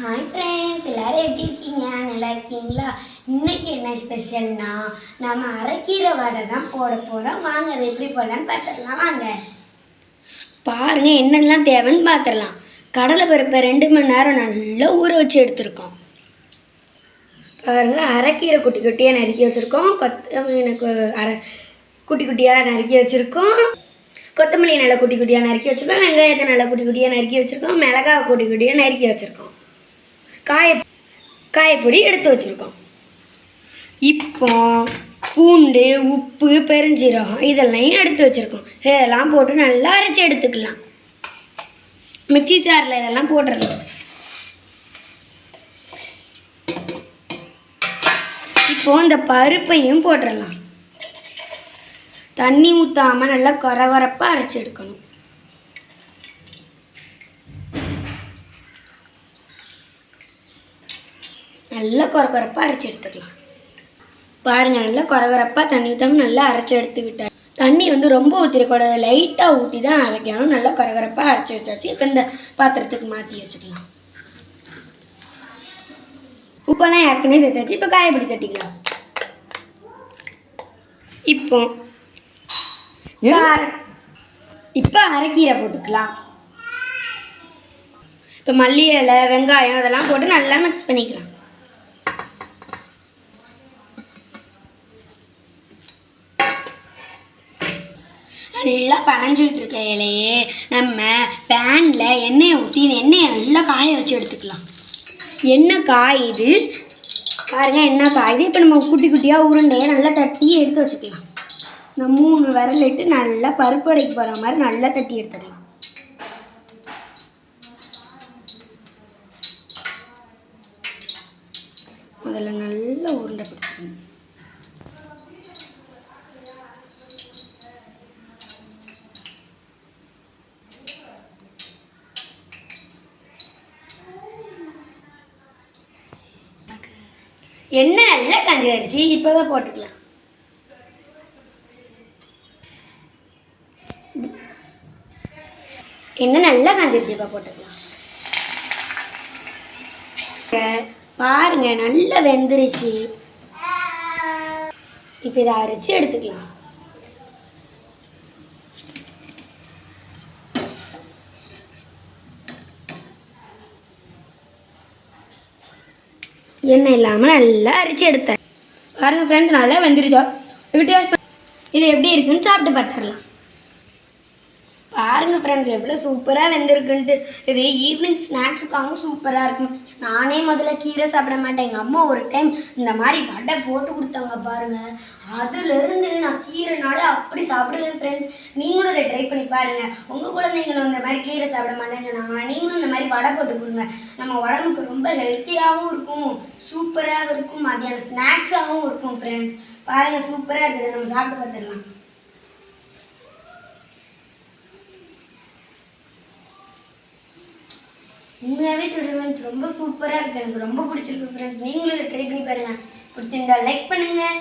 Hi friends எல்லோரும் எப்படி இருக்கீங்க? நல்லா இருக்கீங்களா? இன்றைக்கி என்ன ஸ்பெஷல்னா நம்ம அரைக்கீரை வடை தான் போட போகிறோம் வாங்க அதை எப்படி போடலான்னு பார்த்துடலாம். வாங்க. பாருங்கள் என்னெல்லாம் தேவைன்னு பார்த்துடலாம். கடலை பருப்பை ரெண்டு மணி நேரம் நல்லா ஊற வச்சு எடுத்துருக்கோம். பாருங்கள் அரைக்கீரை குட்டி குட்டியாக நறுக்கி வச்சுருக்கோம். கொத்த எனக்கு அரை குட்டி குட்டியாக நறுக்கி வச்சுருக்கோம். கொத்தமல்லி நல்லா குட்டி குட்டியாக நறுக்கி வச்சுருக்கோம். வெங்காயத்தை நல்லா குட்டி குட்டியாக நறுக்கி வச்சுருக்கோம். மிளகா குட்டி குட்டியாக நறுக்கி வச்சுருக்கோம். காய காயப்பொடி எடுத்து வச்சுருக்கோம். இப்போ பூண்டு உப்பு பெருஞ்சீரகம் இதெல்லாம் எடுத்து வச்சுருக்கோம். இதெல்லாம் போட்டு நல்லா அரைச்சி எடுத்துக்கலாம். மிக்ஸி சாரில் இதெல்லாம் போட்டுடலாம் இப்போ இந்த பருப்பையும் போட்டுடலாம் தண்ணி ஊற்றாம நல்லா கொரகொரப்பாக அரைச்சி எடுக்கணும். நல்லா கொரகொரப்பாக அரைச்சி எடுத்துக்கலாம். பாருங்க நல்லா கொரகொரப்பாக தண்ணி ஊற்றாம நல்லா அரைச்சி எடுத்துக்கிட்டேன் தண்ணி வந்து ரொம்ப ஊற்றிடக்கூடாது லைட்டாக ஊற்றி தான் அரைக்கணும். நல்லா கொரகொரப்பாக அரைச்சி வச்சாச்சு. இப்போ இந்த பாத்திரத்துக்கு மாற்றி வச்சுக்கலாம். உப்பெல்லாம் ஏற்கனவே சேர்த்தாச்சு. இப்போ காயப்படி தட்டிக்கலாம். இப்போ இப்போ அரைக்கீரை போட்டுக்கலாம். இப்போ மல்லி இலை வெங்காயம் அதெல்லாம் போட்டு நல்லா மிக்ஸ் பண்ணிக்கலாம். நல்லா பனஞ்சிக்கிட்டு இருக்க இலையே நம்ம பேனில் எண்ணெயை ஊற்றி எண்ணெயை நல்லா காய வச்சு எடுத்துக்கலாம். எண்ணெய் காயுது என்ன எண்ணெய் இது? இப்போ நம்ம குட்டி குட்டியாக உருண்டையை நல்லா தட்டி எடுத்து வச்சுக்கலாம். இந்த மூணு விரலிட்டு நல்லா பருப்பு வடைக்கு போகிற மாதிரி நல்லா தட்டி எடுத்துக்கலாம் முதல்ல நல்லா உருண்டை பிடிச்சிக்கணும் எண்ணெய் நல்லா கஞ்சி அரிசி இப்போ தான் போட்டுக்கலாம். எண்ணெய் நல்லா காஞ்சிருச்சு இப்போ போட்டுக்கலாம். பாருங்க நல்லா வெந்துருச்சு. இப்போ இதை அரைச்சி எடுத்துக்கலாம். எண்ணெய் இல்லாமல் நல்லா அரிச்சு எடுத்தேன். பாருங்க ஃப்ரெண்ட்ஸ் நல்லா வெந்துருச்சோ? வித்தியாசம் இது எப்படி இருக்குன்னு சாப்பிட்டு பார்த்துடலாம் ஃப்ரெண்ட்ஸ் எவ்வளோ சூப்பராக வெந்திருக்குன்ட்டு. இது ஈவினிங் ஸ்நாக்ஸுக்காக சூப்பராக இருக்கும். நானே முதல்ல கீரை சாப்பிட மாட்டேன். எங்கள் அம்மா ஒரு டைம் இந்த மாதிரி வடை போட்டு கொடுத்தாங்க பாருங்கள் அதுலேருந்து நான் கீரைனாலே அப்படி சாப்பிடுவேன் ஃப்ரெண்ட்ஸ் நீங்களும் இதை ட்ரை பண்ணி பாருங்கள் உங்கள் குழந்தைங்களும் இந்த மாதிரி கீரை சாப்பிட மாட்டேன்னு சொன்னாங்க நீங்களும் இந்த மாதிரி வடை போட்டு கொடுங்க. நம்ம உடம்புக்கு ரொம்ப ஹெல்த்தியாகவும் இருக்கும். சூப்பராகவும் இருக்கும். மதியானம் ஸ்நாக்ஸாகவும் இருக்கும் ஃப்ரெண்ட்ஸ் பாருங்கள் சூப்பராக இருக்குது. நம்ம சாப்பிட்டு பார்த்துடலாம். உண்மையாகவே சொல்கிறேன் ஃப்ரெண்ட்ஸ் ரொம்ப சூப்பராக இருக்குது எனக்கு ரொம்ப பிடிச்சிருக்கு ஃப்ரெண்ட்ஸ் நீங்களும் இதை ட்ரை பண்ணி பாருங்கள் பிடிச்சிருந்தா லைக் பண்ணுங்கள்